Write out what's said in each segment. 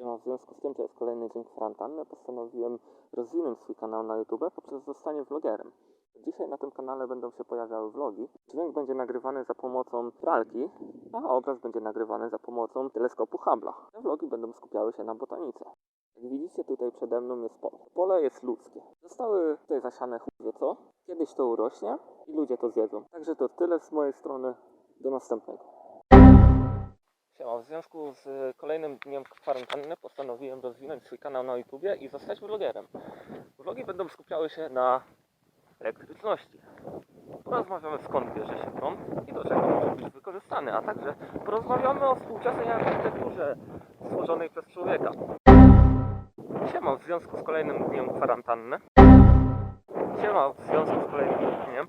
W związku z tym, że jest kolejny dzień kwarantanny, postanowiłem rozwinąć swój kanał na YouTube poprzez zostanie vlogerem. Dzisiaj na tym kanale będą się pojawiały vlogi. Dźwięk będzie nagrywany za pomocą pralki, a obraz będzie nagrywany za pomocą teleskopu Hubble'a. Te vlogi będą skupiały się na botanice. Jak widzicie, tutaj przede mną jest pole. Pole jest ludzkie. Zostały tutaj zasiane chuj wie co. Kiedyś to urośnie i ludzie to zjedzą. Także to tyle z mojej strony. Do następnego. W związku z kolejnym dniem kwarantanny postanowiłem rozwinąć swój kanał na YouTubie i zostać vlogerem. Vlogi będą skupiały się na elektryczności. Porozmawiamy skąd bierze się prąd i do czego może być wykorzystany, a także porozmawiamy o współczesnej architekturze stworzonej przez człowieka. Siema, w związku z kolejnym dniem kwarantanny. Siema, w związku z kolejnym dniem.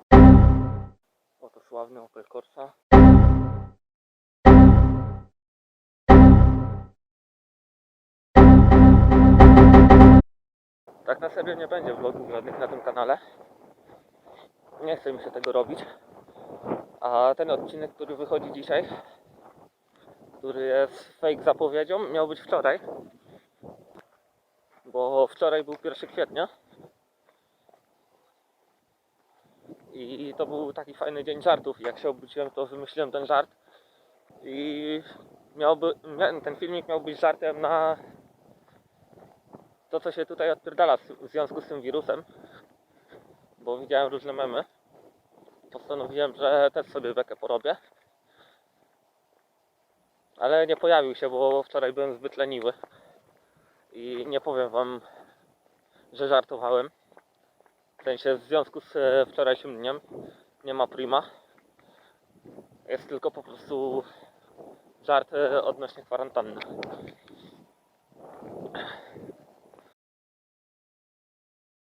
Oto sławny Opel Corsa. Na serio nie będzie vlogów żadnych na tym kanale. Nie chce mi się tego robić. A ten odcinek, który wychodzi dzisiaj, który jest fake zapowiedzią, miał być wczoraj. Bo wczoraj był 1 kwietnia. I to był taki fajny dzień żartów. Jak się obudziłem, to wymyśliłem ten żart. I miałby, mia- ten filmik miał być żartem na to, co się tutaj odpierdala w związku z tym wirusem, bo widziałem różne memy, postanowiłem, że też sobie bekę porobię. Ale nie pojawił się, bo wczoraj byłem zbyt leniwy. I nie powiem wam, że żartowałem. W sensie w związku z e, wczorajszym dniem nie ma prima. Jest tylko po prostu żart e, odnośnie kwarantanny.